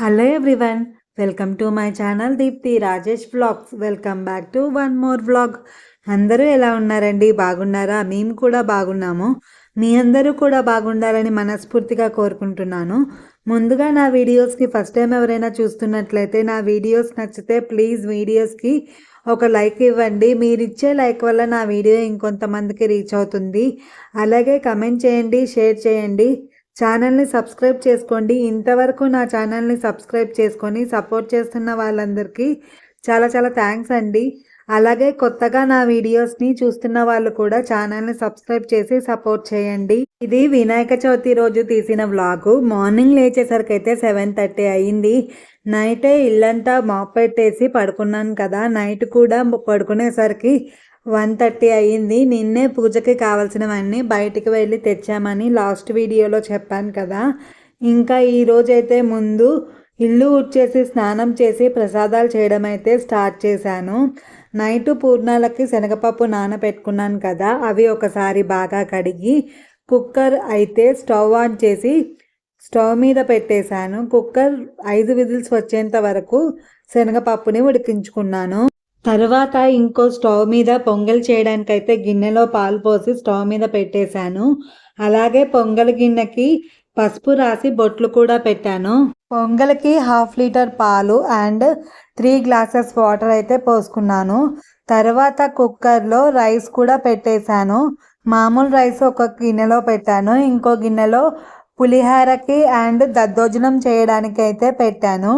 Hello everyone welcome to my channel Deepti Rajesh vlogs welcome back to one more vlog అందరూ ఎలా ఉన్నారండి? బాగున్నారా? మేము కూడా బాగున్నాము. మీ అందరూ కూడా బాగుండాలని మనస్ఫూర్తిగా కోరుకుంటున్నాను. ముందుగా నా వీడియోస్కి ఫస్ట్ టైం ఎవరైనా చూస్తున్నట్లయితే నా వీడియోస్ నచ్చితే ప్లీజ్ వీడియోస్కి ఒక లైక్ ఇవ్వండి. మీరు ఇచ్చే లైక్ వల్ల నా వీడియో ఇంకొంతమందికి రీచ్ అవుతుంది. అలాగే కమెంట్ చేయండి షేర్ చేయండి. ఛానల్ని సబ్స్క్రైబ్ చేసుకోండి. ఇంతవరకు నా ఛానల్ని సబ్స్క్రైబ్ చేసుకొని సపోర్ట్ చేస్తున్న వాళ్ళందరికీ చాలా చాలా థ్యాంక్స్ అండి. అలాగే కొత్తగా నా వీడియోస్ని చూస్తున్న వాళ్ళు కూడా ఛానల్ని సబ్స్క్రైబ్ చేసి సపోర్ట్ చేయండి. ఇది వినాయక చవితి రోజు తీసిన వ్లాగు. మార్నింగ్ లేచేసరికి అయితే సెవెన్ థర్టీ అయ్యింది నైటే ఇల్లంతా మాప్ పెట్టేసి పడుకున్నాను కదా. నైట్ కూడా పడుకునేసరికి వన్ థర్టీ అయ్యింది. నిన్నే పూజకి కావాల్సినవన్నీ బయటికి వెళ్ళి తెచ్చామని లాస్ట్ వీడియోలో చెప్పాను కదా. ఇంకా ఈరోజైతే ముందు ఇల్లు ఉడ్చేసి స్నానం చేసి ప్రసాదాలు చేయడం అయితే స్టార్ట్ చేశాను. నైట్ పూర్ణాలకి శనగపప్పు నానబెట్టుకున్నాను కదా. అవి ఒకసారి బాగా కడిగి కుక్కర్ అయితే స్టవ్ ఆన్ చేసి స్టవ్ మీద పెట్టేశాను. కుక్కర్ ఐదు విజిల్స్ వచ్చేంత వరకు శనగపప్పుని ఉడికించుకున్నాను. తర్వాత ఇంకో స్టవ్ మీద పొంగల్ చేయడానికైతే గిన్నెలో పాలు పోసి స్టవ్ మీద పెట్టేశాను. అలాగే పొంగల్ గిన్నెకి పసుపు రాసి బొట్లు కూడా పెట్టాను. పొంగల్కి హాఫ్ లీటర్ పాలు అండ్ త్రీ గ్లాసెస్ వాటర్ అయితే పోసుకున్నాను. తర్వాత కుక్కర్లో రైస్ కూడా పెట్టేశాను. మామూలు రైస్ ఒక గిన్నెలో పెట్టాను. ఇంకో గిన్నెలో పులిహారకి అండ్ దద్దోజనం చేయడానికి అయితే పెట్టాను.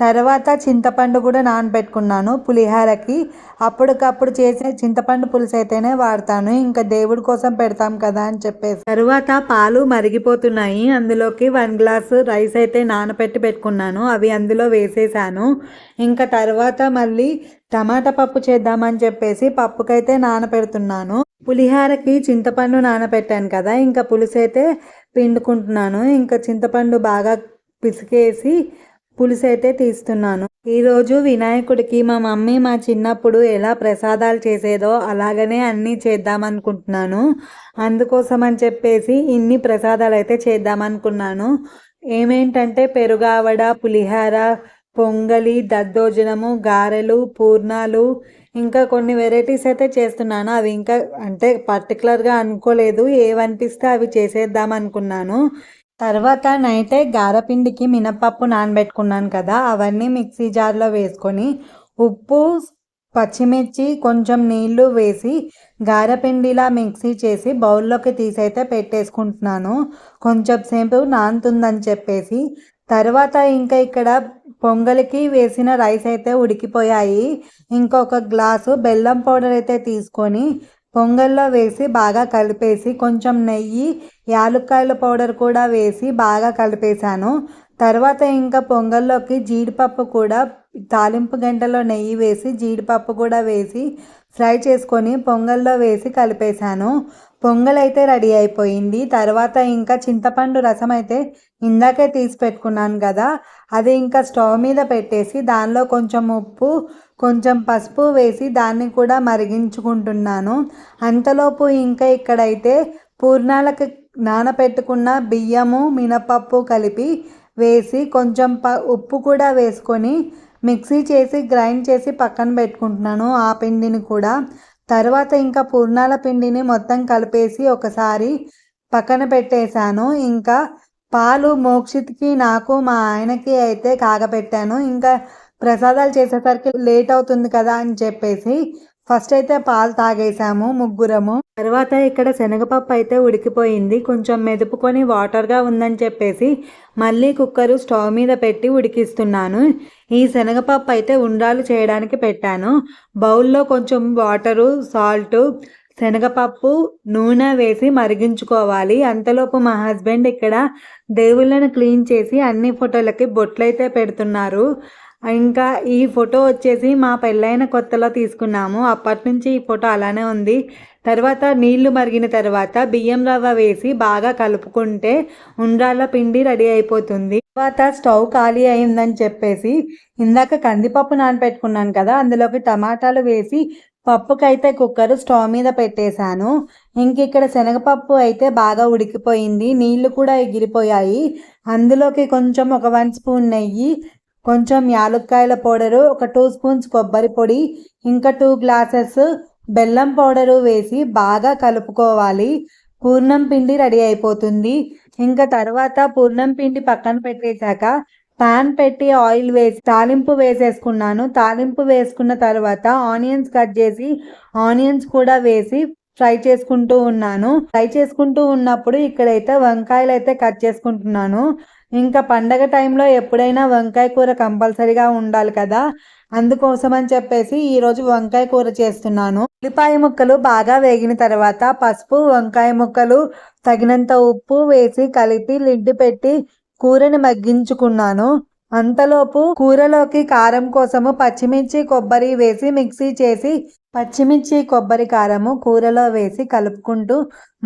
తర్వాత చింతపండు కూడా నానబెట్టుకున్నాను పులిహారకి. అప్పటికప్పుడు చేసే చింతపండు పులుసు అయితేనే వాడతాను. ఇంకా దేవుడి కోసం పెడతాం కదా అని చెప్పేసి. తర్వాత పాలు మరిగిపోతున్నాయి. అందులోకి వన్ గ్లాస్ రైస్ అయితే నానబెట్టి పెట్టుకున్నాను. అవి అందులో వేసేసాను. ఇంకా తర్వాత మళ్ళీ టమాటా పప్పు చేద్దామని చెప్పేసి పప్పుకైతే నానపెడుతున్నాను పులిహారకి చింతపండు నానబెట్టాను కదా. ఇంకా పులుసు అయితే పిండుకుంటున్నాను. ఇంకా చింతపండు బాగా పిసికేసి పులుసు అయితే తీస్తున్నాను. ఈరోజు వినాయకుడికి మా మమ్మీ మా చిన్నప్పుడు ఎలా ప్రసాదాలు చేసేదో అలాగనే అన్నీ చేద్దామనుకుంటున్నాను. అందుకోసం అని చెప్పేసి ఇన్ని ప్రసాదాలు అయితే చేద్దామనుకున్నాను. ఏమేంటంటే పెరుగావడ పులిహార పొంగలి దద్దోజనము గారెలు పూర్ణాలు ఇంకా కొన్ని వెరైటీస్ అయితే చేస్తున్నాను. అవి ఇంకా అంటే పర్టికులర్గా అనుకోలేదు. ఏవనిపిస్తే అవి చేసేద్దాం అనుకున్నాను. తర్వాత నైటే గారపిండికి మినపప్పు నానబెట్టుకున్నాను కదా అవన్నీ మిక్సీ జార్లో వేసుకొని ఉప్పు పచ్చిమిర్చి కొంచెం నీళ్ళు వేసి గారపిండిలా మిక్సీ చేసి బౌల్లోకి తీసైతే పెట్టేసుకుంటున్నాను. కొంచెం సేపు నానుతుందని చెప్పేసి తర్వాత ఇంకా ఇక్కడ పొంగలికి వేసిన రైస్ అయితే ఉడికిపోయాయి. ఇంకొక గ్లాసు బెల్లం పౌడర్ అయితే తీసుకొని పొంగల్లో వేసి బాగా కలిపేసి కొంచెం నెయ్యి యాలుక్కాయల పౌడర్ కూడా వేసి బాగా కలిపేశాను. తర్వాత ఇంకా పొంగల్లోకి జీడిపప్పు కూడా తాలింపు గంటలో నెయ్యి వేసి జీడిపప్పు కూడా వేసి ఫ్రై చేసుకొని పొంగల్లో వేసి కలిపేశాను. పొంగల్ అయితే రెడీ అయిపోయింది. తర్వాత ఇంకా చింతపండు రసం అయితే ఇందాకే తీసి పెట్టుకున్నాను కదా అది ఇంకా స్టవ్ మీద పెట్టేసి దానిలో కొంచెం ఉప్పు కొంచెం పసుపు వేసి దాన్ని కూడా మరిగించుకుంటున్నాను. అంతలోపు ఇంకా ఇక్కడైతే పూర్ణాలకు నానపెట్టుకున్న బియ్యము మినపప్పు కలిపి వేసి కొంచెం ప ఉప్పు కూడా వేసుకొని మిక్సీ చేసి గ్రైండ్ చేసి పక్కన పెట్టుకుంటున్నాను ఆ పిండిని కూడా. తర్వాత ఇంకా పూర్ణాల పిండిని మొత్తం కలిపేసి ఒకసారి పక్కన పెట్టేశాను. ఇంకా పాలు మోక్షిత్కి నాకు మా ఆయనకి అయితే కాగపెట్టాను. ఇంకా ప్రసాదాలు చేసేసరికి లేట్ అవుతుంది కదా అని చెప్పేసి ఫస్ట్ అయితే పాలు తాగేసాము ముగ్గురము. తర్వాత ఇక్కడ శనగపప్పు అయితే ఉడికిపోయింది. కొంచెం మెదుపుకొని వాటర్గా ఉందని చెప్పేసి మళ్ళీ కుక్కరు స్టవ్ మీద పెట్టి ఉడికిస్తున్నాను. ఈ శనగపప్పు అయితే ఉండ్రాలు చేయడానికి పెట్టాను. బౌల్లో కొంచెం వాటరు సాల్ట్ శనగపప్పు నూనె వేసి మరిగించుకోవాలి. అంతలోపు మా హస్బెండ్ ఇక్కడ దేవుళ్ళను క్లీన్ చేసి అన్ని ఫోటోలకి బొట్లయితే పెడుతున్నారు. ఇంకా ఈ ఫోటో వచ్చేసి మా పెళ్ళైన కొత్తలో తీసుకున్నాము. అప్పటి నుంచి ఈ ఫోటో అలానే ఉంది. తర్వాత నీళ్ళు మరిగిన తర్వాత బియ్యం రవ్వ వేసి బాగా కలుపుకుంటే ఉండ్రాళ్ళ పిండి రెడీ అయిపోతుంది. తర్వాత స్టవ్ ఖాళీ అయిందని చెప్పేసి ఇందాక కందిపప్పు నానపెట్టుకున్నాను కదా అందులోకి టమాటాలు వేసి పప్పుకైతే కుక్కర్ స్టవ్ మీద పెట్టేశాను. ఇంక ఇక్కడ శనగపప్పు అయితే బాగా ఉడికిపోయింది. నీళ్ళు కూడా ఎగిరిపోయాయి. అందులోకి కొంచెం ఒక వన్ స్పూన్ నెయ్యి కొంచెం యాలక్కాయల పౌడరు ఒక టూ స్పూన్స్ కొబ్బరి పొడి ఇంకా టూ గ్లాసెస్ బెల్లం పౌడరు వేసి బాగా కలుపుకోవాలి. పూర్ణం పిండి రెడీ అయిపోతుంది. ఇంకా తర్వాత పూర్ణం పిండి పక్కన పెట్టేశాక పాన్ పెట్టి ఆయిల్ వేసి తాలింపు వేసేసుకున్నాను. తాలింపు వేసుకున్న తర్వాత ఆనియన్స్ కట్ చేసి ఆనియన్స్ కూడా వేసి ఫ్రై చేసుకుంటూ ఉన్నాను. ఫ్రై చేసుకుంటూ ఉన్నప్పుడు ఇక్కడైతే వంకాయలు అయితే కట్ చేసుకుంటున్నాను. ఇంకా పండగ టైంలో ఎప్పుడైనా వంకాయ కూర కంపల్సరీగా ఉండాలి కదా? అందుకోసం అని చెప్పేసి ఈరోజు వంకాయ కూర చేస్తున్నాను. ఉల్లిపాయ ముక్కలు బాగా వేగిన తర్వాత పసుపు వంకాయ ముక్కలు తగినంత ఉప్పు వేసి కలిపి లిడ్డు పెట్టి కూరని మగ్గించుకున్నాను. అంతలోపు కూరలోకి కారం కోసము పచ్చిమిర్చి కొబ్బరి వేసి మిక్సీ చేసి పచ్చిమిర్చి కొబ్బరి కారము కూరలో వేసి కలుపుకుంటూ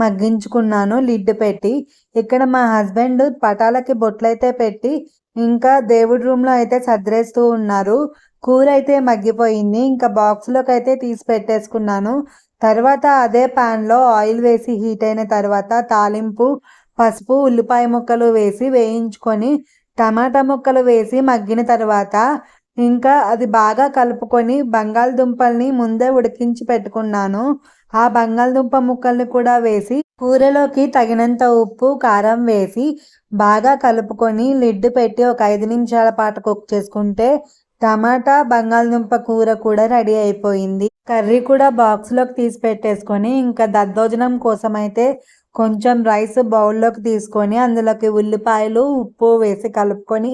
మగ్గించుకున్నాను లిడ్ పెట్టి. ఇక్కడ మా హస్బెండ్ పటాలకి బొట్లయితే పెట్టి ఇంకా దేవుడి రూమ్లో అయితే సర్దేస్తూ ఉన్నారు. కూర అయితే మగ్గిపోయింది ఇంకా బాక్స్లోకి అయితే తీసి పెట్టేసుకున్నాను. తర్వాత అదే ప్యాన్లో ఆయిల్ వేసి హీట్ అయిన తర్వాత తాలింపు పసుపు ఉల్లిపాయ ముక్కలు వేసి వేయించుకొని టమాటా ముక్కలు వేసి మగ్గిన తర్వాత ఇంకా అది బాగా కలుపుకొని బంగాళదుంపల్ని ముందే ఉడికించి పెట్టుకున్నాను. ఆ బంగాళదుంప ముక్కల్ని కూడా వేసి కూరలోకి తగినంత ఉప్పు కారం వేసి బాగా కలుపుకొని లిడ్ పెట్టి ఒక ఐదు నిమిషాల పాటు కుక్ చేసుకుంటే టమాటా బంగాళదుంప కూర కూడా రెడీ అయిపోయింది. కర్రీ కూడా బాక్స్లోకి తీసి పెట్టేసుకొని ఇంకా దద్దోజనం కోసం అయితే కొంచెం రైస్ బౌల్లోకి తీసుకొని అందులోకి ఉల్లిపాయలు ఉప్పు వేసి కలుపుకొని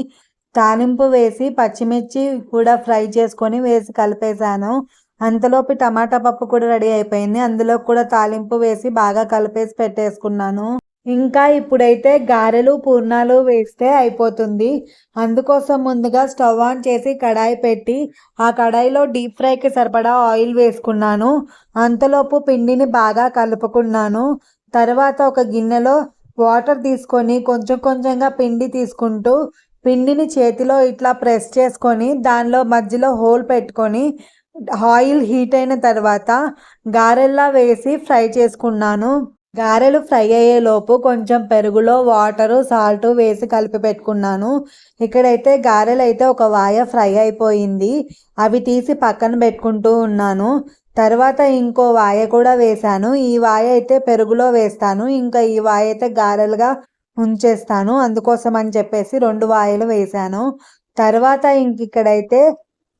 తాలింపు వేసి పచ్చిమిర్చి కూడా ఫ్రై చేసుకొని వేసి కలిపేశాను. అంతలోపు టమాటా పప్పు కూడా రెడీ అయిపోయింది. అందులో కూడా తాలింపు వేసి బాగా కలిపేసి పెట్టేసుకున్నాను. ఇంకా ఇప్పుడైతే గారెలు పూర్ణాలు వేస్తే అయిపోతుంది. అందుకోసం ముందుగా స్టవ్ ఆన్ చేసి కడాయి పెట్టి ఆ కడాయిలో డీప్ ఫ్రైకి సరిపడా ఆయిల్ వేసుకున్నాను. అంతలోపు పిండిని బాగా కలుపుకున్నాను. తర్వాత ఒక గిన్నెలో వాటర్ తీసుకొని కొంచెం కొంచెంగా పిండి తీసుకుంటూ పిండిని చేతిలో ఇట్లా ప్రెస్ చేసుకొని దానిలో మధ్యలో హోల్ పెట్టుకొని ఆయిల్ హీట్ అయిన తర్వాత గారెల్లా వేసి ఫ్రై చేసుకున్నాను. గారెలు ఫ్రై అయ్యేలోపు కొంచెం పెరుగులో వాటరు సాల్ట్ వేసి కలిపి పెట్టుకున్నాను. ఇక్కడైతే గారెలు అయితే ఒక వాయ ఫ్రై అయిపోయింది. అవి తీసి పక్కన పెట్టుకుంటూ ఉన్నాను. తర్వాత ఇంకో వాయ కూడా వేశాను. ఈ వాయ అయితే పెరుగులో వేస్తాను. ఇంకా ఈ వాయ అయితే గారెలుగా ఉంచేస్తాను అందుకోసం అని చెప్పేసి రెండు వాయిలు వేసాను తర్వాత ఇంక ఇక్కడైతే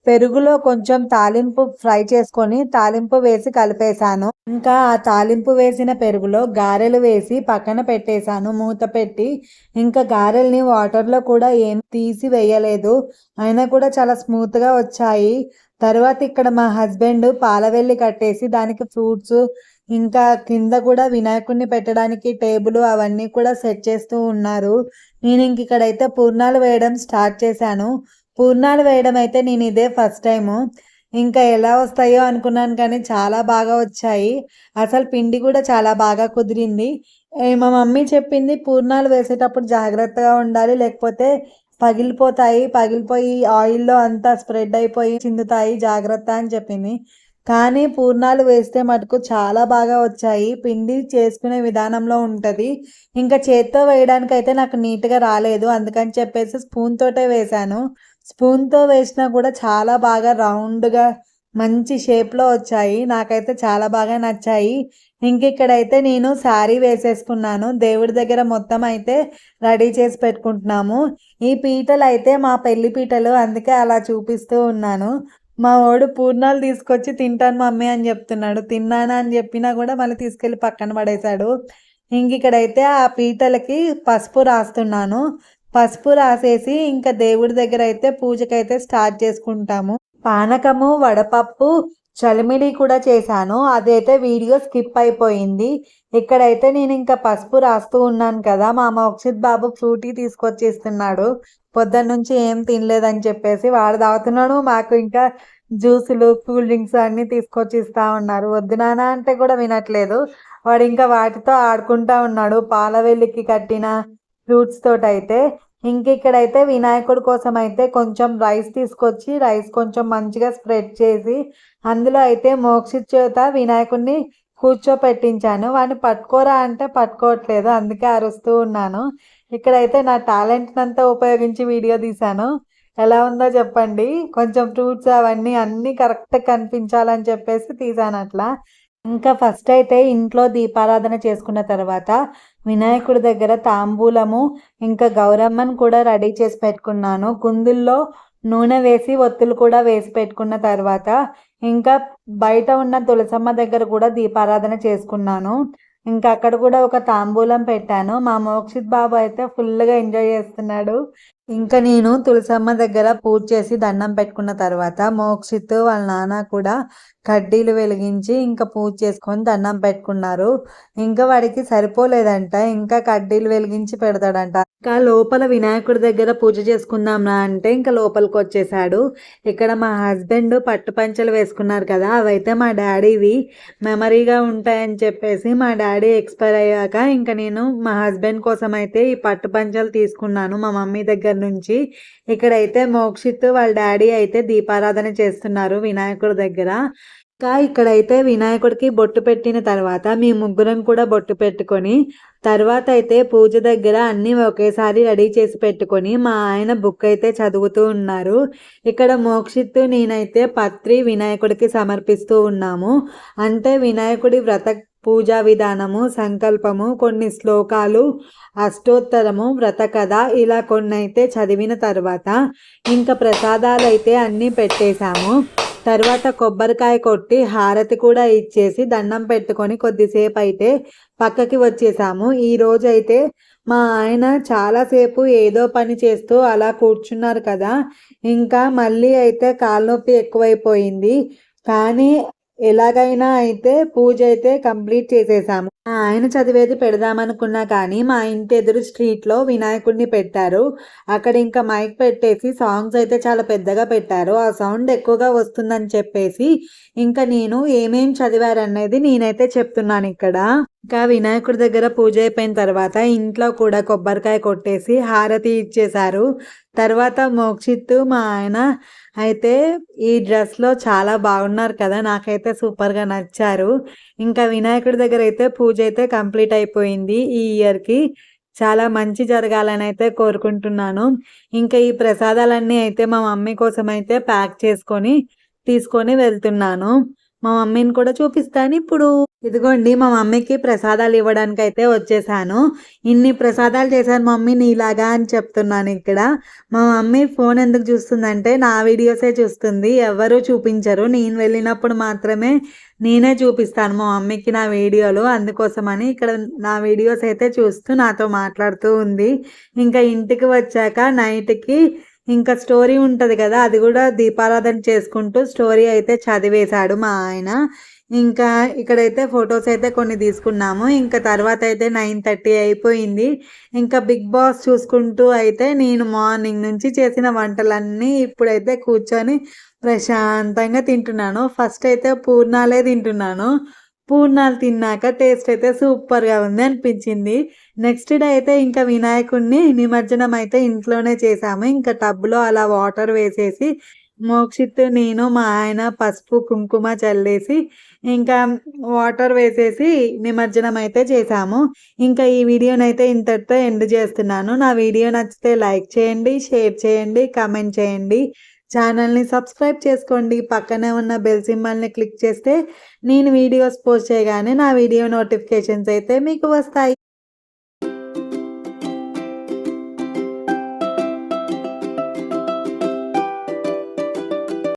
పెరుగులో కొంచెం తాలింపు ఫ్రై చేసుకొని తాలింపు వేసి కలిపేశాను. ఇంకా ఆ తాలింపు వేసిన పెరుగులో గారెలు వేసి పక్కన పెట్టేశాను. మూత పెట్టి ఇంకా గారెల్ని వాటర్లో కూడా ఏం తీసి వేయలేదు. అయినా కూడా చాలా స్మూత్గా వచ్చాయి. తర్వాత ఇక్కడ మా హస్బెండ్ పాలవెల్లి కట్టేసి దానికి ఫ్రూట్స్ ఇంకా కింద కూడా వినాయకుడిని పెట్టడానికి టేబుల్ అవన్నీ కూడా సెట్ చేస్తూ ఉన్నారు. నేను ఇంక ఇక్కడైతే పూర్ణాలు వేయడం స్టార్ట్ చేశాను. పూర్ణాలు వేయడం అయితే నేను ఇదే ఫస్ట్ టైము. ఇంకా ఎలా వస్తాయో అనుకున్నాను కానీ చాలా బాగా వచ్చాయి. అసలు పిండి కూడా చాలా బాగా కుదిరింది. మా మమ్మీ చెప్పింది పూర్ణాలు వేసేటప్పుడు జాగ్రత్తగా ఉండాలి లేకపోతే పగిలిపోతాయి. పగిలిపోయి ఆయిల్లో అంతా స్ప్రెడ్ అయిపోయి చిందుతాయి. జాగ్రత్త అని చెప్పింది. కానీ పూర్ణాలు వేస్తే మటుకు చాలా బాగా వచ్చాయి. పిండి చేసుకునే విధానంలో ఉంటుంది. ఇంకా చేత్తో వేయడానికి అయితే నాకు నీట్గా రాలేదు. అందుకని చెప్పేసి స్పూన్ తోటే వేశాను. స్పూన్తో వేసినా కూడా చాలా బాగా రౌండ్గా మంచి షేప్లో వచ్చాయి. నాకైతే చాలా బాగా నచ్చాయి. ఇంక ఇక్కడైతే నేను శారీ వేసేసుకున్నాను. దేవుడి దగ్గర మొత్తం అయితే రెడీ చేసి పెట్టుకుంటున్నాము. ఈ పీటలు అయితే మా పెళ్ళి పీటలు అందుకే అలా చూపిస్తూ ఉన్నాను. మా వాడు పూర్ణాలు తీసుకొచ్చి తింటాను మమ్మీ అని చెప్తున్నాడు. తిన్నానా అని చెప్పినా కూడా మళ్ళీ తీసుకెళ్ళి పక్కన పడేశాడు. ఇంక ఇక్కడైతే ఆ పీటలకి పసుపు రాస్తున్నాను. పసుపు రాసేసి ఇంకా దేవుడి దగ్గర అయితే పూజకైతే స్టార్ట్ చేసుకుంటాము. పానకము వడపప్పు చలిమిడి కూడా చేశాను. అదైతే వీడియో స్కిప్ అయిపోయింది. ఇక్కడైతే నేను ఇంకా పసుపు రాస్తూ ఉన్నాను కదా. మా మోక్షిత్ బాబు ఫ్రూటీ తీసుకొచ్చేస్తున్నాడు. పొద్దున్న నుంచి ఏం తినలేదని చెప్పేసి వాడు తాగుతున్నాడు. మాకు ఇంకా జ్యూసులు కూల్ డ్రింక్స్ అన్నీ తీసుకొచ్చి ఇస్తా ఉన్నారు. వద్దునానా అంటే కూడా వినట్లేదు. వాడు ఇంకా వాటితో ఆడుకుంటా ఉన్నాడు. పాలవెల్లికి కట్టిన ఫ్రూట్స్ తోటి అయితే ఇంక ఇక్కడైతే వినాయకుడి కోసం అయితే కొంచెం రైస్ తీసుకొచ్చి రైస్ కొంచెం మంచిగా స్ప్రెడ్ చేసి అందులో అయితే మోక్షిత్ చేత వినాయకుడిని కూర్చోపెట్టించాను. వాడిని పట్టుకోరా అంటే పట్టుకోవట్లేదు. అందుకే అరుస్తూ ఉన్నాను. ఇక్కడైతే నా టాలెంట్ అంతా ఉపయోగించి వీడియో తీశాను. ఎలా ఉందో చెప్పండి. కొంచెం ఫ్రూట్స్ అవన్నీ అన్నీ కరెక్ట్ కనిపించాలని చెప్పేసి తీసాను అట్లా. ఇంకా ఫస్ట్ అయితే ఇంట్లో దీపారాధన చేసుకున్న తర్వాత వినాయకుడి దగ్గర తాంబూలము ఇంకా గౌరమ్మను కూడా రెడీ చేసి పెట్టుకున్నాను. కుందుల్లో నూనె వేసి ఒత్తులు కూడా వేసి పెట్టుకున్న తర్వాత ఇంకా బయట ఉన్న తులసమ్మ దగ్గర కూడా దీపారాధన చేసుకున్నాను. ఇంకా అక్కడ కూడా ఒక తాంబూలం పెట్టాను. మా మోక్షిత్ బాబు అయితే ఫుల్గా ఎంజాయ్ చేస్తున్నాడు. ఇంకా నేను తులసమ్మ దగ్గర పూజ చేసి దండం పెట్టుకున్న తర్వాత మోక్షిత్ వాళ్ళ నాన్న కూడా కడ్డీలు వెలిగించి ఇంకా పూజ చేసుకొని దండం పెట్టుకున్నారు. ఇంకా వాడికి సరిపోలేదంట ఇంకా కడ్డీలు వెలిగించి పెడతాడంట. ఇంకా లోపల వినాయకుడి దగ్గర పూజ చేసుకుందాంనా అంటే ఇంకా లోపలికి వచ్చేసాడు. ఇక్కడ మా హస్బెండ్ పట్టు పంచలు వేసుకున్నారు కదా అవైతే మా డాడీవి మెమరీగా ఉంటాయని చెప్పేసి మా డాడీ ఎక్స్పైర్ అయ్యాక ఇంకా నేను మా హస్బెండ్ కోసం అయితే ఈ పట్టు పంచలు తీసుకున్నాను మా మమ్మీ దగ్గర. నుంచి ఇక్కడైతే మోక్షిత్ వాళ్ళ డాడీ అయితే దీపారాధన చేస్తున్నారు వినాయకుడి దగ్గర. ఇంకా ఇక్కడైతే వినాయకుడికి బొట్టు పెట్టిన తర్వాత మీ ముగ్గురం కూడా బొట్టు పెట్టుకొని తర్వాత అయితే పూజ దగ్గర అన్నీ ఒకేసారి రెడీ చేసి పెట్టుకొని మా ఆయన బుక్ అయితే చదువుతూ ఉన్నారు. ఇక్కడ మోక్షిత్తు నేనైతే పత్రి వినాయకుడికి సమర్పిస్తూ ఉన్నాము. అంటే వినాయకుడి వ్రత పూజా విధానము సంకల్పము కొన్ని శ్లోకాలు అష్టోత్తరము వ్రత కథ ఇలా కొన్ని అయితే చదివిన తర్వాత ఇంకా ప్రసాదాలు అయితే అన్నీ పెట్టేశాము. తర్వాత కొబ్బరికాయ కొట్టి హారతి కూడా ఇచ్చేసి దండం పెట్టుకొని కొద్దిసేపు అయితే పక్కకి వచ్చేసాము. ఈ రోజు అయితే మా ఆయన చాలాసేపు ఏదో పని చేస్తూ అలా కూర్చున్నారు కదా. ఇంకా మళ్ళీ అయితే కాళ్ళనొప్పి ఎక్కువైపోయింది. కానీ ఎలాగైనా అయితే పూజ అయితే కంప్లీట్ చేసేసాము. ఆయన చదివేది పెడదామనుకున్నా కానీ మా ఇంటి ఎదురు స్ట్రీట్లో వినాయకుడిని పెట్టారు. అక్కడ ఇంకా మైక్ పెట్టేసి సాంగ్స్ అయితే చాలా పెద్దగా పెట్టారు. ఆ సౌండ్ ఎక్కువగా వస్తుందని చెప్పేసి ఇంకా నేను ఏమేం చదివారనేది నేనైతే చెప్తున్నాను ఇక్కడ. ఇంకా వినాయకుడి దగ్గర పూజ అయిపోయిన తర్వాత ఇంట్లో కూడా కొబ్బరికాయ కొట్టేసి హారతి ఇచ్చేశారు. తర్వాత మోక్షిత్తు మా ఆయన అయితే ఈ డ్రెస్లో చాలా బాగున్నారు కదా నాకైతే సూపర్గా నచ్చారు. ఇంకా వినాయకుడి దగ్గర అయితే పూజ అయితే కంప్లీట్ అయిపోయింది ఈ ఇయర్కి చాలా మంచి జరగాలని అయితే కోరుకుంటున్నాను. ఇంకా ఈ ప్రసాదాలన్నీ అయితే మా మమ్మీ కోసం అయితే ప్యాక్ చేసుకొని తీసుకొని వెళ్తున్నాను. మా మమ్మీని కూడా చూపిస్తాను ఇప్పుడు. ఇదిగోండి మా మమ్మీకి ప్రసాదాలు ఇవ్వడానికి అయితే వచ్చేసాను. ఇన్ని ప్రసాదాలు చేశాను మమ్మీ నీలాగా అని చెప్తున్నాను ఇక్కడ. మా మమ్మీ ఫోన్ ఎందుకు చూస్తుందంటే నా వీడియోసే చూస్తుంది. ఎవరు చూపించరు. నేను వెళ్ళినప్పుడు మాత్రమే నేనే చూపిస్తాను మా మమ్మీకి నా వీడియోలు. అందుకోసమని ఇక్కడ నా వీడియోస్ అయితే చూస్తూ నాతో మాట్లాడుతూ ఉంది. ఇంకా ఇంటికి వచ్చాక నైట్కి ఇంకా స్టోరీ ఉంటుంది కదా అది కూడా దీపారాధన చేసుకుంటూ స్టోరీ అయితే చదివేశాడు మా ఆయన. ఇంకా ఇక్కడైతే ఫొటోస్ అయితే కొన్ని తీసుకున్నాము. ఇంకా తర్వాత అయితే నైన్ థర్టీ అయిపోయింది. ఇంకా బిగ్ బాస్ చూసుకుంటూ అయితే నేను మార్నింగ్ నుంచి చేసిన వంటలన్నీ ఇప్పుడైతే కూర్చొని ప్రశాంతంగా తింటున్నాను. ఫస్ట్ అయితే పూర్ణాలే తింటున్నాను. పూర్ణాలు తిన్నాక టేస్ట్ అయితే సూపర్గా ఉంది అనిపించింది. నెక్స్ట్ డే అయితే ఇంకా వినాయకుడిని నిమజ్జనం అయితే ఇంట్లోనే చేసాము ఇంకా టబ్లో అలా వాటర్ వేసేసి మోక్షిత్ నేను మా ఆయన పసుపు కుంకుమ చల్లేసి ఇంకా వాటర్ వేసేసి నిమజ్జనం అయితే చేసాము ఇంకా ఈ వీడియోనైతే ఇంతటితో ఎండ్ చేస్తున్నాను. నా వీడియో నచ్చితే లైక్ చేయండి షేర్ చేయండి కామెంట్ చేయండి. ఛానల్ని సబ్స్క్రైబ్ చేసుకోండి. పక్కనే ఉన్న బెల్ సింబల్ని క్లిక్ చేస్తే నేను వీడియోస్ పోస్ట్ చేయగానే నా వీడియో నోటిఫికేషన్స్ అయితే మీకు వస్తాయి.